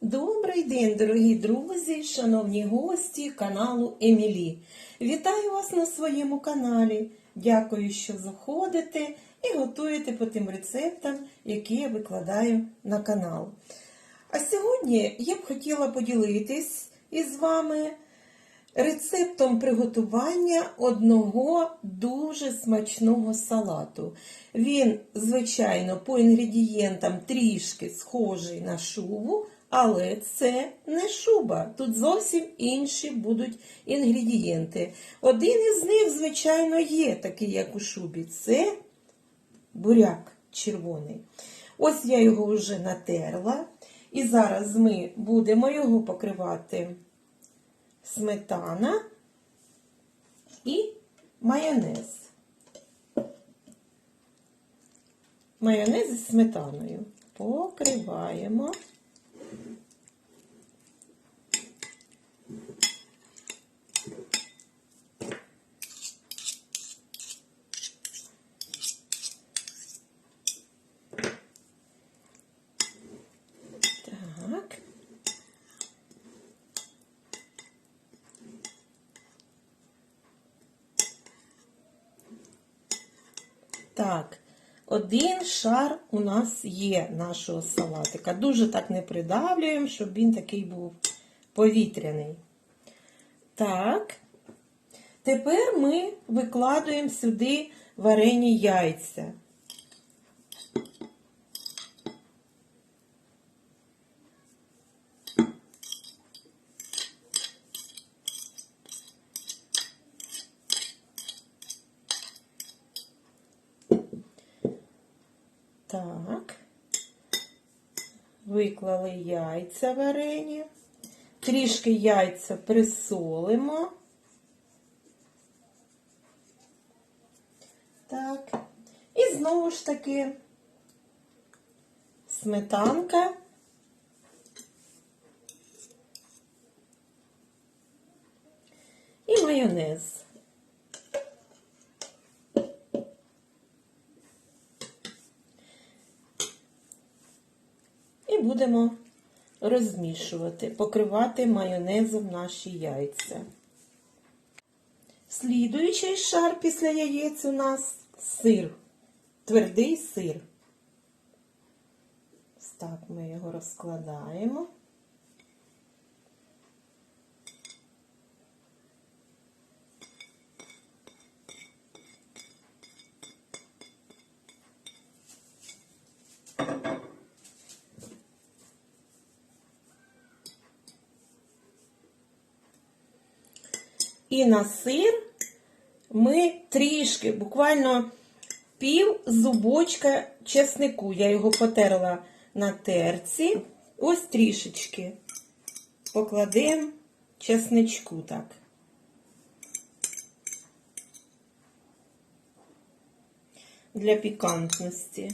Добрий день, дорогі друзі, шановні гості каналу Емілі. Вітаю вас на своєму каналі. Дякую, що заходите і готуєте по тим рецептам, які я викладаю на канал. А сьогодні я б хотіла поділитись із вами рецептом приготування одного дуже смачного салату. Він, звичайно, по інгредієнтам трішки схожий на шубу, але це не шуба. Тут зовсім інші будуть інгредієнти. Один із них, звичайно, є такий, як у шубі. Це буряк червоний. Ось я його вже натерла. І зараз ми будемо його покривати сметана і майонез. Майонез із сметаною. Покриваємо. Так. Так, один шар у нас є нашого салатика. Дуже так не придавлюємо, щоб він такий був повітряний. Так. Тепер ми викладуємо сюди варені яйця. Так. Виклали яйця варені. Трішки яйця присолимо. Так. І знову ж таки сметанка. І майонез. І будемо розмішувати, покривати майонезом наші яйця. Слідуючий шар після яєць у нас сир, твердий сир. Так, ми його розкладаємо. І на сир ми трішки, буквально пів зубочка чеснику. Я його потерла на терці. Ось трішечки. Покладемо чесничку так. Для пікантності.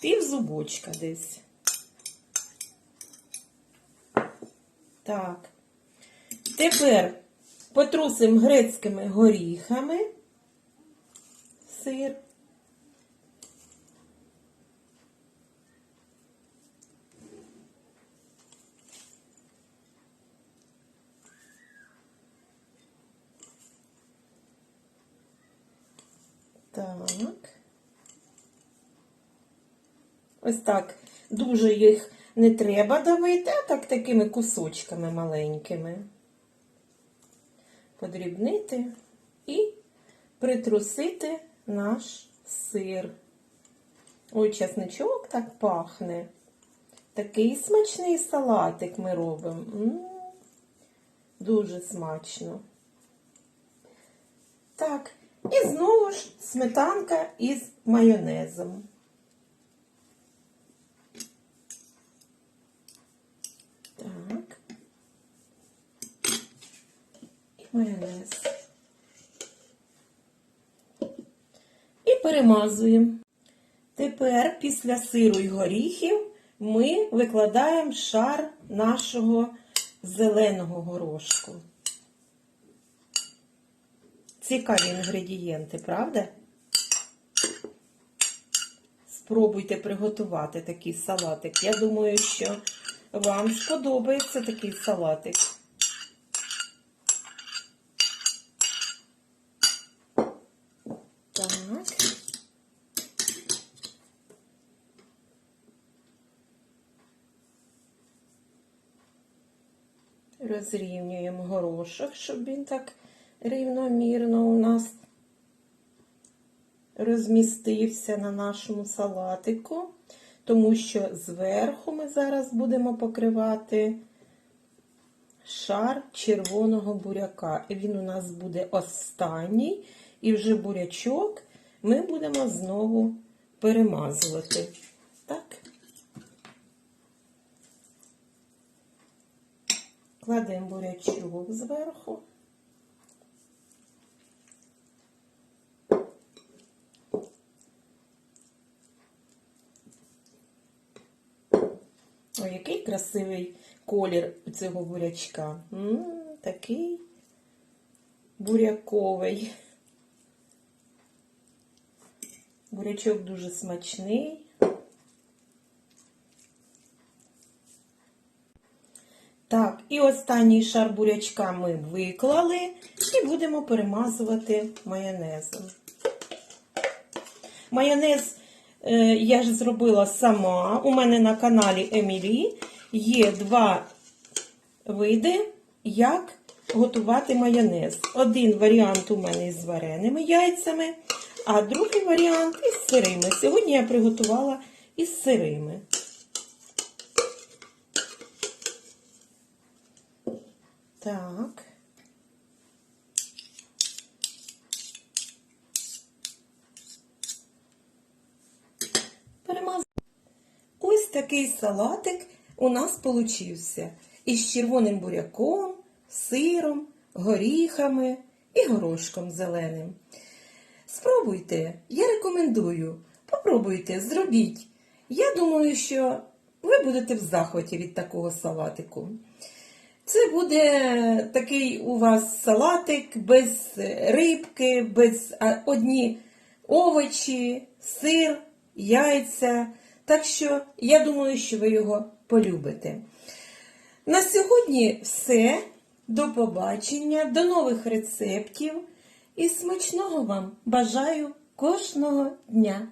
Пів зубочка десь. Так. Тепер потрусимо грецькими горіхами сир. Так. Ось так. Дуже їх не треба давити, а так такими кусочками маленькими. Подрібнити і притрусити наш сир. Ой, чесничок так пахне. Такий смачний салатик ми робимо. Дуже смачно. Так, і знову ж сметанка із майонезом. Так. І майонез. І перемазуємо. Тепер після сиру і горіхів ми викладаємо шар нашого зеленого горошку. Цікаві інгредієнти, правда? спробуйте приготувати такий салатик. Я думаю, що вам сподобається такий салатик. Так. Розрівнюємо горошок, щоб він так рівномірно у нас розмістився на нашому салатику, тому що зверху ми зараз будемо покривати шар червоного буряка. І він у нас буде останній, і вже бурячок ми будемо знову перемазувати. Так. Кладемо бурячок зверху. Ой, який красивий колір цього бурячка. м такий буряковий. Бурячок дуже смачний. Так, і останній шар бурячка ми виклали і будемо перемазувати майонезом. Майонез е, я ж зробила сама. У мене на каналі Емілі є два види, як готувати майонез. Один варіант у мене із вареними яйцями, а другий варіант із сирими. Сьогодні я приготувала із сирими. Так. Ось такий салатик у нас получився. Із червоним буряком, сиром, горіхами і горошком зеленим. Спробуйте, я рекомендую. Попробуйте, зробіть. Я думаю, що ви будете в захваті від такого салатику. Це буде такий у вас салатик без рибки, без одні овочі, сир, яйця. Так що я думаю, що ви його полюбите. На сьогодні все. До побачення, до нових рецептів і смачного вам бажаю кожного дня!